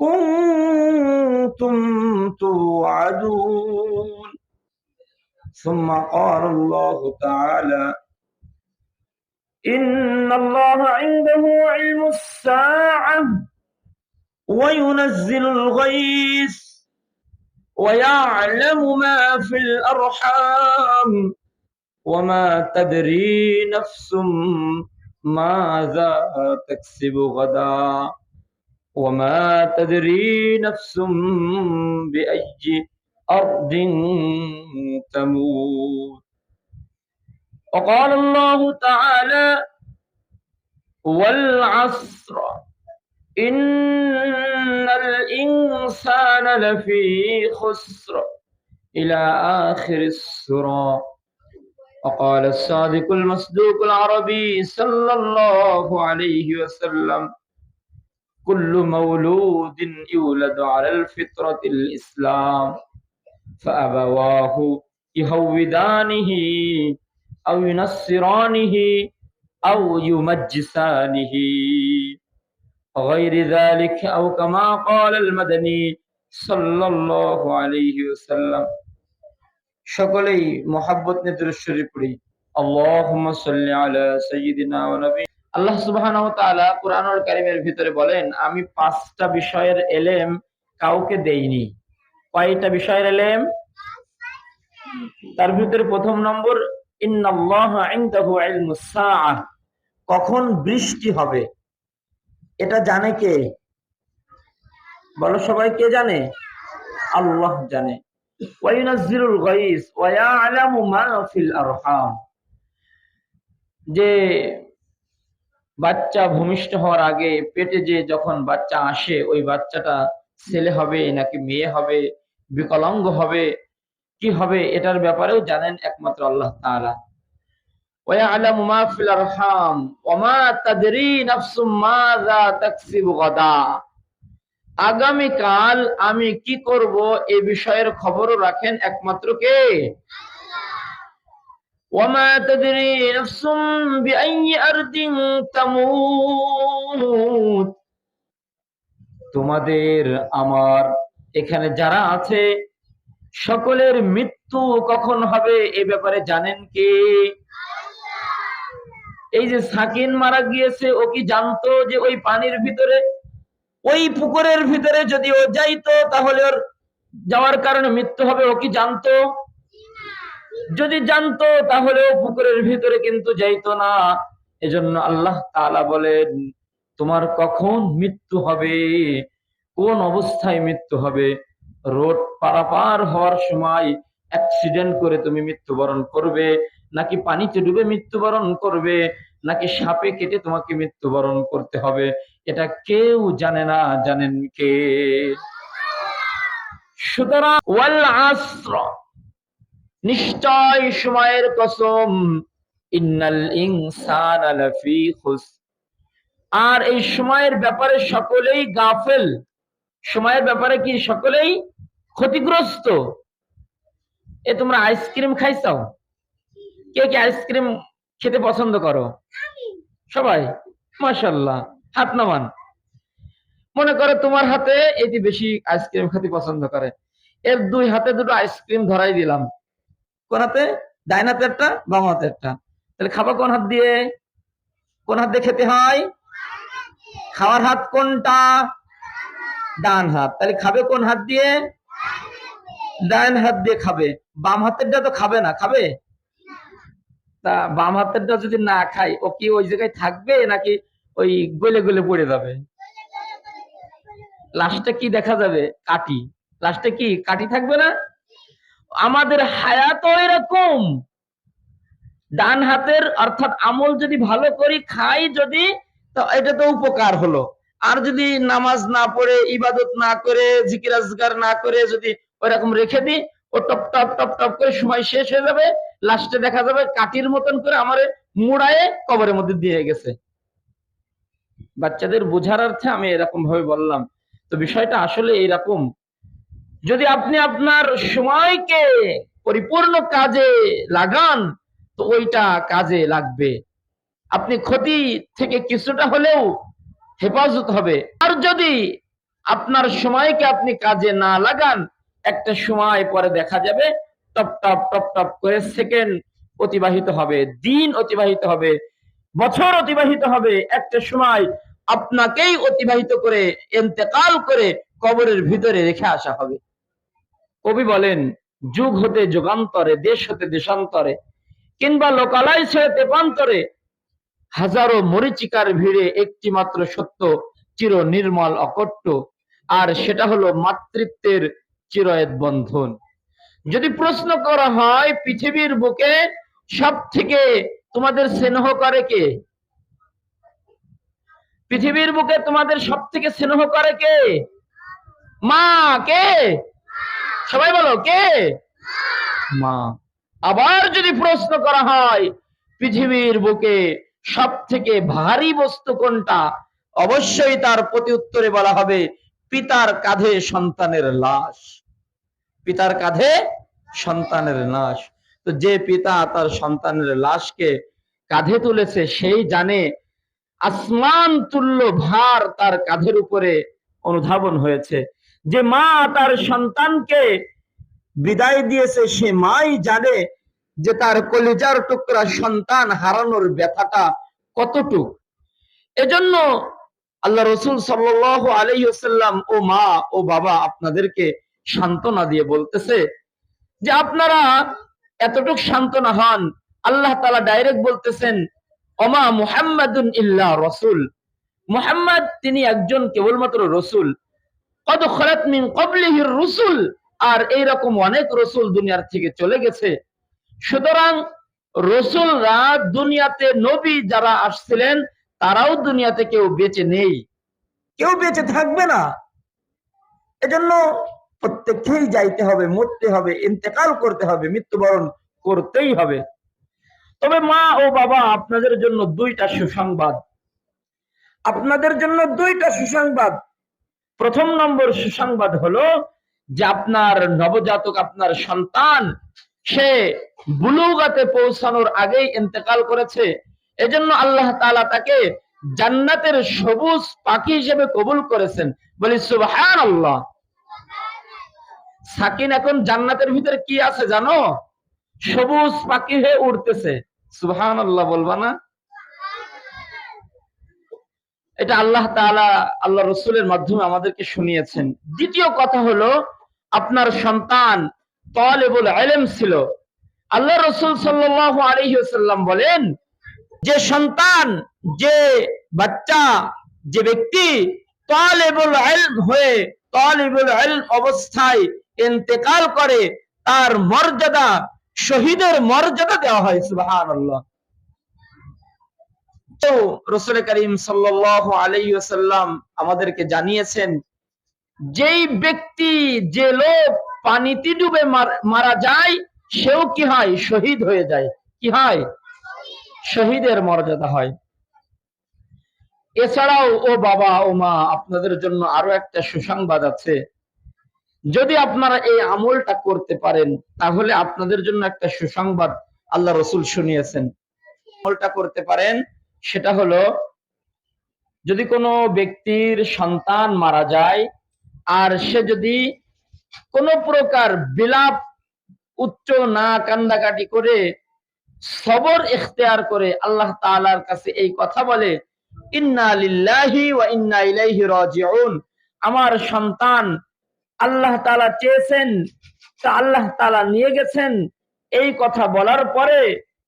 كنتم توعدون. ثم قال الله تعالى إن الله عنده علم الساعة وينزل الغيث ويعلم ما في الأرحام. وما تدري نفس ماذا تكسب غدا. وما تدري نفس بأي أرض تموت. وقال الله تعالى والعصر إن الإنسان لفي خسر إلى آخر السورة وقال الصادق المصدوق العربي صلى الله عليه وسلم كل مولود يولد على الفطرة الإسلام فأبواه يهودانه أو ينصرانه أو يمجسانه غير ذلك أو كما قال المدني صلى الله عليه وسلم সকলেই মোহাব্বত নিয়ে শরীফ পড়ি আল্লাহুম্মা সাল্লি আলা সাইয়্যিদিনা ওয়া নবী আল্লাহ তাআলা কুরআনুল কারীমের ভিতরে বলেন, আমি পাঁচটা বিষয়ের এলেম কাউকে দেইনি। কয়টা বিষয়ের এলেম? তার ভিতরে প্রথম নম্বর কখন বৃষ্টি হবে? এটা জানে কে? বলো সবাই, কে জানে? আল্লাহ জানে। যে বাচ্চা ভূমিষ্ঠ হওয়ার আগে পেটে যে যখন বাচ্চা আসে, ওই বাচ্চাটা ছেলে হবে নাকি মেয়ে হবে, বিকলাঙ্গ হবে, কি হবে এটার ব্যাপারেও জানেন একমাত্র আল্লাহ তাআলা। আগামীকাল আমি কি করব এ বিষয়ের খবরও রাখেন একমাত্র কে? وما تدري نفس بأي أرض تموت তোমাদের আমার এখানে যারা আছে সকলের মৃত্যু কখন হবে এ ব্যাপারে জানেন কে এই যে সাকিন মারা গিয়েছে ও কি জানতো যে ওই পানির ভিতরে ওই পুকুরের ভিতরে যদি ও যাইতো তাহলে ওর যাওয়ার কারণে মৃত্যু হবে ও কি জানতো যদি জানতো তাহলে পুকুরের ভিতরে কিন্তু যাইতো না। এজন্য আল্লাহ তাআলা বলেন, তোমার কখন মৃত্যু হবে? কোন অবস্থায় মৃত্যু হবে? রোড পারাপার হওয়ার সময় অ্যাক্সিডেন্ট করে তুমি মৃত্যুবরণ করবে, নাকি পানিতে ডুবে মৃত্যুবরণ করবে, নাকি সাপে কেটে তোমাকে মৃত্যুবরণ করতে হবে? এটা কেউ জানে না, জানেন কে? সুতরাং নিশ্চয় সময়ের কসম ইন্নাল ইনসান লাফি খুস। আর এই সময়ের ব্যাপারে সকলেই গাফেল। সময়ের ব্যাপারে কি সকলেই ক্ষতিগ্রস্ত? এ তোমরা আইসক্রিম খাইছাও? কে কে আইসক্রিম খেতে পছন্দ করো? সবাই। মাশাল্লাহ হাত নামান। মনে করো তোমার হাতে এটি বেশি আইসক্রিম খেতে পছন্দ করে। এর দুই হাতে দুটো আইসক্রিম ধরাই দিলাম। কোন হাতে ডাইন হাতে একটা বাম হাতে একটা তাহলে খাব কোন হাত দিয়ে? কোন হাত দিয়ে খেতে হয়? খাওয়ার হাত কোনটা? ডান হাত। তাহলে খাবে কোন হাত দিয়ে? ডান হাত দিয়ে খাবে। বাম হাতেরটা তো খাবে না, খাবে? তা বাম হাতেরটা যদি না খায়, ও কি ওই জায়গায় থাকবে নাকি ওই গলে গলে পড়ে যাবে? লাস্টে কি দেখা যাবে? কাটি লাস্টে কি? কাটি থাকবে না? আমাদের হায়াত এরকম। ডান হাতের অর্থাৎ আমল যদি ভালো করি, খাই যদি এটা তো উপকার হলো। আর যদি নামাজ না পড়ে, ইবাদত না করে, জিকির আজগার না করে যদি ওইরকম রেখে দিই, ও টপ টপ টপ টপ করে সময় শেষ হয়ে যাবে, লাস্টে দেখা যাবে কাটির মতন করে আমার মুড়ায়ে কবরের মধ্যে দিয়ে গেছে। বাচ্চাদের বোঝার অর্থে আমি এরকম ভাবে বললাম। তো বিষয়টা আসলে এইরকম। যদি আপনি আপনার সময়কে পরিপূর্ণ কাজে লাগান, তো ওইটা কাজে লাগবে। আপনি ক্ষতি থেকে কিছুটা হলেও হেফাজত হবে। আর যদি আপনার সময়কে আপনি কাজে না লাগান, একটা সময় পরে দেখা যাবে, টপ টপ টপ টপ করে সেকেন্ড অতিবাহিত হবে, দিন অতিবাহিত হবে, বছর অতিবাহিত হবে, একটা সময় আপনাকেই অতিবাহিত করে, এন্তেকাল করে কবরের ভিতরে রেখে আসা হবে। কবি বলেন, যুগ হতে যুগান্তরে, দেশ হতে দেশান্তরে, কিংবা লোকালয় ছেড়ে তেপান্তরে হাজারো মরিচিকার ভিড়ে একটি মাত্র সত্য চির নির্মল অকট্ট আর সেটা হলো মাতৃত্বের চিরয়েত বন্ধন যদি প্রশ্ন করা হয়, পৃথিবীর বুকে সব থেকে তোমাদের স্নেহ করে কে? পৃথিবীর বুকে তোমাদের সব থেকে স্নেহ করে কে? মা, কে? সবাই বলো কে? মা। আবার যদি প্রশ্ন করা হয় পৃথিবীর বুকে সব থেকে ভারী বস্তু কোনটা? অবশ্যই তার প্রতি উত্তরে বলা হবে পিতার কাঁধে সন্তানের লাশ। পিতার কাঁধে সন্তানের লাশ। তো যে পিতা তার সন্তানের লাশকে কাঁধে তুলেছে সেই জানে আসমান তুল্য ভার তার কাঁধের উপরে অনুধাবন হয়েছে। যে মা তার সন্তানকে বিদায় দিয়েছে, সে মাই জানে যে তার কলিজার টুকরা সন্তান হারানোর ব্যথাটা কতটুক। এজন্য আল্লাহ রসুল সাল্লাহ আলাইসাল্লাম ও মা ও বাবা আপনাদেরকে সান্ত্বনা দিয়ে বলতেছে যে আপনারা এতটুক সান্ত্বনা হন, আল্লাহ তালা ডাইরেক্ট বলতেছেন অমা মুহাম্মাদুন ইল্লা রসুল। মুহাম্মদ তিনি একজন কেবলমাত্র রসুল। রসুল আর এইরকম অনেক রসুল দুনিয়ার থেকে চলে গেছে। সুতরাং রসুলরা দুনিয়াতে নবী যারা আসছিলেন, তারাও দুনিয়াতে কেউ বেঁচে নেই। কেউ বেঁচে থাকবে না। এজন্য প্রত্যেককেই যাইতে হবে, মরতে হবে, ইন্তেকাল করতে হবে, মৃত্যুবরণ করতেই হবে। তবে মা ও বাবা, আপনাদের জন্য দুইটা সুসংবাদ। আপনাদের জন্য দুইটা সুসংবাদ। প্রথম নম্বর সুসংবাদ হলো যে আপনার নবজাতক, আপনার সন্তান, সে বুলুগাতে পৌঁছানোর আগেই ইন্তেকাল করেছে। এজন্য আল্লাহ তাআলা তাকে জান্নাতের সবুজ পাখি হিসেবে কবুল করেছেন। বলি সুবহান আল্লাহ সাকিন, এখন জান্নাতের ভিতরে কি আছে জানো? সবুজ পাখি হয়ে উঠতেছে সুবহান আল্লাহ বলবা না? এটা আল্লাহ তাআলা আল্লাহ রসুলের মাধ্যমে আমাদেরকে শুনিয়েছেন। দ্বিতীয় কথা হলো, আপনার সন্তান তলেবুল আলেম ছিল। আল্লাহ রসুল আলহিহাল্লাম বলেন, যে সন্তান, যে বাচ্চা, যে ব্যক্তি তলেবুল আলম হয়ে তলেবুল আলম অবস্থায় ইন্তেকাল করে, তার মর্যাদা, শহীদের মর্যাদা দেওয়া হয় সুবাহান আল্লাহ তো রসুল করিম আলাইসাল্লাম আমাদেরকে জানিয়েছেন, যেই ব্যক্তি, যে লোক পানিতে ডুবে মারা যায়, সেও কি হয়? শহীদ হয়ে যায়। কি হয়? শহীদের মর্যাদা হয়। এছাড়াও, ও বাবা, ও মা, আপনাদের জন্য আরও একটা সুসংবাদ আছে। যদি আপনারা এই আমলটা করতে পারেন, তাহলে আপনাদের জন্য একটা সুসংবাদ আল্লাহ রসুল শুনিয়েছেন। আমলটা করতে পারেন সেটা হলো, যদি কোনো ব্যক্তির সন্তান মারা যায় আর সে যদি কোনো প্রকার বিলাপ উচ্চ না কান্দাকাটি করে সবর ইখতিয়ার করে আল্লাহ তাআলার কাছে এই কথা বলে আমার সন্তান আল্লাহ তাআলা চেয়েছেন, তা আল্লাহ তালা নিয়ে গেছেন। এই কথা বলার পরে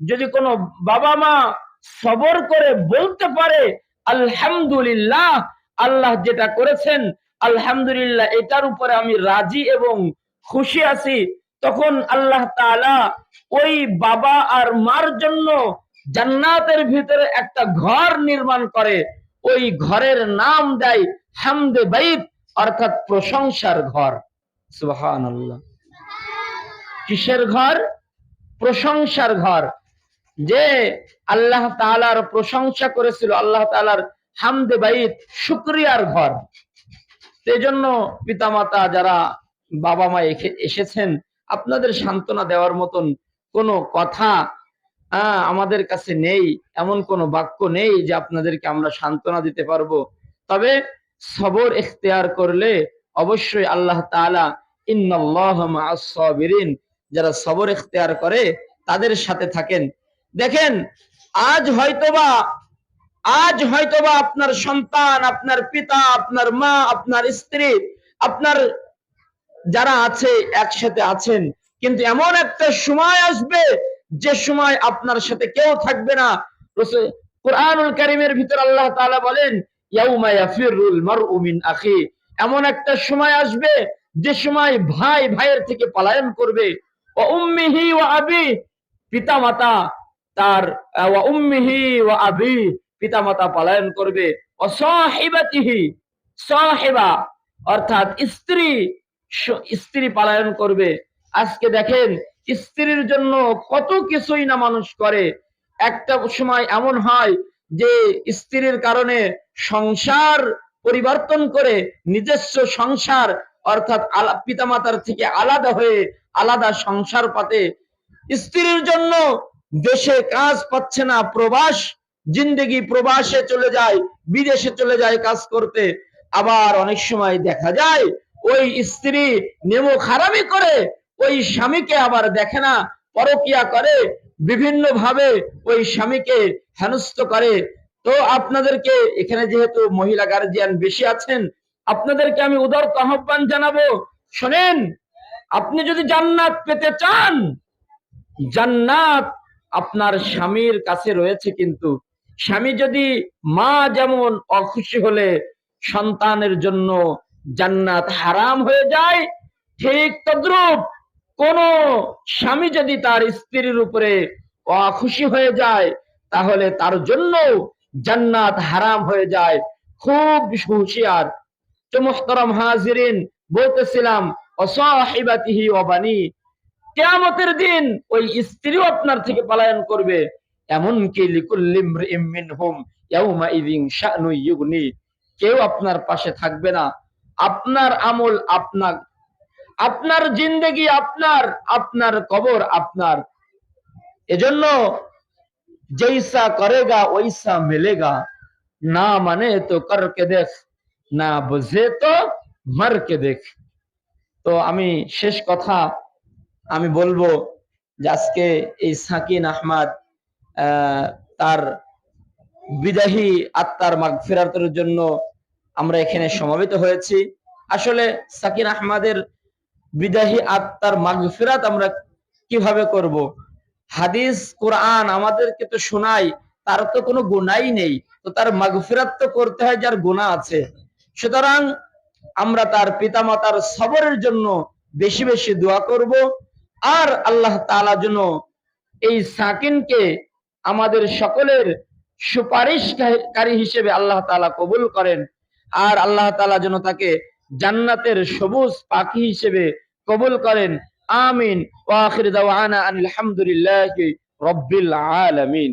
যদি কোনো বাবা মা সবর করে বলতে পারে, আলহামদুলিল্লাহ, আল্লাহ যেটা করেছেন, আলহামদুলিল্লাহ, এটার উপরে আমি রাজি এবং খুশি আছি। তখন আল্লাহ তাআলা ওই বাবা আর মার জন্য জান্নাতের ভিতরে একটা ঘর নির্মাণ করে, ওই ঘরের নাম দেয় হামদে বাইত, অর্থাৎ প্রশংসার ঘর। সুবহান কিসের ঘর? প্রশংসার ঘর। যে আল্লাহ তাআলার প্রশংসা করেছিল, আল্লাহ তাআলার হামদে বাইত শুক্রিয়ার ঘর। সেই জন্য পিতামাতা যারা বাবা মা এসেছেন, আপনাদের সান্ত্বনা দেওয়ার মতন কোনো কথা আমাদের কাছে নেই, এমন কোনো বাক্য নেই যে আপনাদেরকে আমরা সান্ত্বনা দিতে পারব। তবে সবর এখতিয়ার করলে অবশ্যই আল্লাহ মাআস সাবিরিন, যারা সবর এখতিয়ার করে, তাদের সাথে থাকেন। দেখেন, আজ হয়তোবা আজ হয়তোবা আপনার সন্তান, আপনার পিতা, আপনার মা, আপনার স্ত্রী, আপনার যারা আছে, একসাথে আছেন। কিন্তু এমন একটা সময় আসবে, যে সময় আপনার সাথে কেউ থাকবে না। কোরআনুল কারীমের ভিতর আল্লাহ তাআলা বলেন মিন এমন একটা সময় আসবে, যে সময় ভাই ভাইয়ের থেকে পলায়ন করবে। ও উম্মিহি ওয়া আবি। পিতা মাতা তার উম্মিহি ওয়া আবি পিতা মাতা পলায়ন করবে। ও সাহিবাতিহি, সাহেবা, অর্থাৎ স্ত্রী স্ত্রী পালায়ন করবে। আজকে দেখেন, স্ত্রীর জন্য কত কিছুই না মানুষ করে। একটা সময় এমন হয় যে স্ত্রীর কারণে সংসার পরিবর্তন করে নিজস্ব সংসার, অর্থাৎ পিতামাতার থেকে আলাদা হয়ে আলাদা সংসার পাতে। স্ত্রীর জন্য দেশে কাজ পাচ্ছে না, প্রবাস, জিন্দেগি প্রবাসে চলে যায়, বিদেশে চলে যায় কাজ করতে। আবার অনেক সময় দেখা যায়, ওই স্ত্রী নেমো খারামি করে, ওই স্বামীকে আবার দেখে না, পরকিয়া করে বিভিন্ন ভাবে ওই স্বামীকে হেনস্থ করে। তো আপনাদেরকে এখানে যেহেতু মহিলা গার্জিয়ান বেশি আছেন, আপনাদেরকে আমি উদার আহ্বান জানাব। শোনেন, আপনি যদি জান্নাত পেতে চান, জান্নাত আপনার স্বামীর কাছে রয়েছে কিন্তু স্বামী যদি মা যেমন অখুশি হলে সন্তানের জন্য জান্নাত হারাম হয়ে যায়, ঠিক তদ্রুপ কোন স্বামী যদি তার স্ত্রীর উপরে অখুশি হয়ে যায়, তাহলে তার জন্য জান্নাত হারাম হয়ে যায়। খুব হুঁশিয়ার। তো মোহতরম হাজিরিন, বলতেছিলাম, অসহিবাতিহি অবানি কেয়ামতের দিন ওই স্ত্রীও আপনার থেকে পলায়ন করবে। এমনকি শানু ইউগনি, কেউ আপনার পাশে থাকবে না। আপনার আমল আপনার আপনার জিন্দেগি আপনার আপনার কবর আপনার। এজন্য জৈসা করেগা ওইসা মেলেগা। না মানে তো করকে দেখ, না বুঝে তো মরকে দেখ। তো আমি শেষ কথা আমি বলব যে আজকে এই সাকিন আহমদ আহ, তার বিদাহী আত্মার মাগফিরাতের জন্য আমরা এখানে সমবেত হয়েছি। আসলে সাকিন আহমদের বিদাহী আত্মার মাগফিরাত আমরা কীভাবে করব? হাদিস কোরআন আমাদেরকে তো শোনাই তার তো কোনো গুনাই নেই। তো তার মাগফিরাত তো করতে হয় যার গুনাহ আছে। সুতরাং আমরা তার পিতামাতার সবরের জন্য বেশি বেশি দোয়া করব। আর আল্লাহ তালা যেন এই সাকিনকে আমাদের সকলের সুপারিশকারী হিসেবে আল্লাহ তালা কবুল করেন। আর আল্লাহ তালা যেন তাকে জান্নাতের সবুজ পাখি হিসেবে কবুল করেন। আমিন। আলহামদুলিল্লাহ রব্বিল আলামিন।